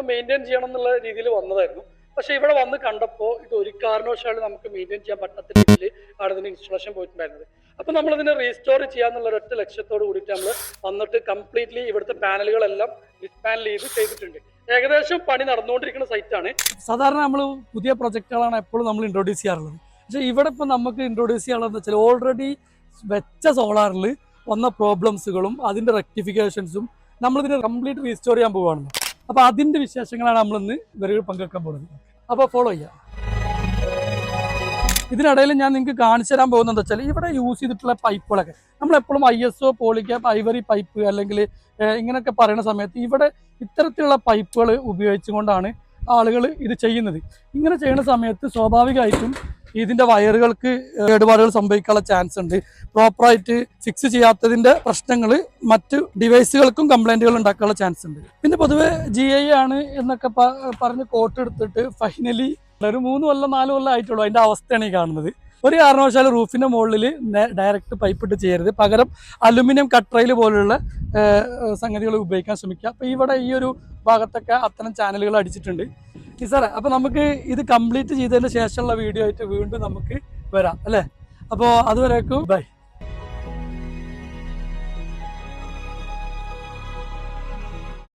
നമ്മൾ മെയിന്റെയിൻ ചെയ്യണം എന്നുള്ള രീതിയിൽ വന്നതായിരുന്നു. പക്ഷേ ഇവിടെ വന്ന് കണ്ടപ്പോൾ ഇത് ഒരു കാരണവശാലും നമുക്ക് മെയിന്റെയിൻ ചെയ്യാൻ പറ്റാത്ത രീതിയിൽ ആണ് ഇതിന് ഇൻസ്റ്റലേഷൻ പോയിട്ടുണ്ടായിരുന്നത്. അപ്പോൾ നമ്മളിതിനെ റീസ്റ്റോർ ചെയ്യാന്നുള്ള ഒരൊറ്റ ലക്ഷ്യത്തോട് കൂടിയിട്ട് നമ്മൾ വന്നിട്ട് കംപ്ലീറ്റ്ലി ഇവിടുത്തെ പാനലുകളെല്ലാം ഡിസ്പാനൽ ചെയ്ത് ചെയ്തിട്ടുണ്ട്. ഏകദേശം പണി നടന്നുകൊണ്ടിരിക്കുന്ന സൈറ്റാണ് സാധാരണ നമ്മൾ പുതിയ പ്രൊജക്റ്റുകളാണ് എപ്പോഴും നമ്മൾ ഇൻട്രൊഡ്യൂസ് ചെയ്യാറുള്ളത്. പക്ഷേ ഇവിടെ ഇപ്പം നമുക്ക് ഇൻട്രൊഡ്യൂസ് ചെയ്യാനുള്ളത് വെച്ചാൽ ഓൾറെഡി വെച്ച സോളാറിൽ വന്ന പ്രോബ്ലംസുകളും അതിന്റെ റെക്ടിഫിക്കേഷൻസും നമ്മളിതിനെ കംപ്ലീറ്റ് റീസ്റ്റോർ ചെയ്യാൻ പോവുകയാണ് അപ്പോൾ അതിന്റെ വിശേഷങ്ങളാണ് നമ്മളിന്ന് ഇവർ പങ്കെടുക്കാൻ പോകുന്നത്. അപ്പോൾ ഫോളോ ചെയ്യാം. ഇതിനിടയിൽ ഞാൻ നിങ്ങൾക്ക് കാണിച്ചു തരാൻ പോകുന്നത് എന്താ വെച്ചാൽ ഇവിടെ യൂസ് ചെയ്തിട്ടുള്ള പൈപ്പുകളൊക്കെ നമ്മളെപ്പോഴും I S O polycap ivory pipe അല്ലെങ്കിൽ ഇങ്ങനെയൊക്കെ പറയുന്ന സമയത്ത് ഇവിടെ ഇത്തരത്തിലുള്ള പൈപ്പുകൾ ഉപയോഗിച്ചുകൊണ്ടാണ് ആളുകൾ ഇത് ചെയ്യുന്നത്. ഇങ്ങനെ ചെയ്യുന്ന സമയത്ത് സ്വാഭാവികമായിട്ടും ഇതിന്റെ വയറുകൾക്ക് കേടുപാടുകൾ സംഭവിക്കാനുള്ള ചാൻസ് ഉണ്ട്. പ്രോപ്പറായിട്ട് ഫിക്സ് ചെയ്യാത്തതിന്റെ പ്രശ്നങ്ങൾ മറ്റു ഡിവൈസുകൾക്കും കംപ്ലൈന്റുകൾ ഉണ്ടാക്കാനുള്ള ചാൻസ് ഉണ്ട്. പിന്നെ പൊതുവെ ജി ഐ ആണ് എന്നൊക്കെ പറഞ്ഞ് കോട്ട് എടുത്തിട്ട് ഫൈനലി ഒരു മൂന്ന് കൊല്ലം നാല് കൊല്ലം ആയിട്ടുള്ളൂ അതിന്റെ അവസ്ഥയാണ് ഈ കാണുന്നത്. ഒരു കാരണവശാലും റൂഫിന്റെ മുകളിൽ ഡയറക്റ്റ് പൈപ്പ് ഇട്ട് ചെയ്യരുത്. പകരം അലുമിനിയം കട്രയിൽ പോലുള്ള സംഗതികൾ ഉപയോഗിക്കാൻ ശ്രമിക്കുക. അപ്പൊ ഇവിടെ ഈ ഒരു ഭാഗത്തൊക്കെ അത്തരം ചാനലുകൾ അടിച്ചിട്ടുണ്ട്. സാറേ അപ്പൊ നമുക്ക് ഇത് കംപ്ലീറ്റ് ചെയ്തതിന് ശേഷമുള്ള വീഡിയോ ആയിട്ട് വീണ്ടും നമുക്ക് വരാം അല്ലേ? അപ്പോൾ അതുവരേക്കും ബൈ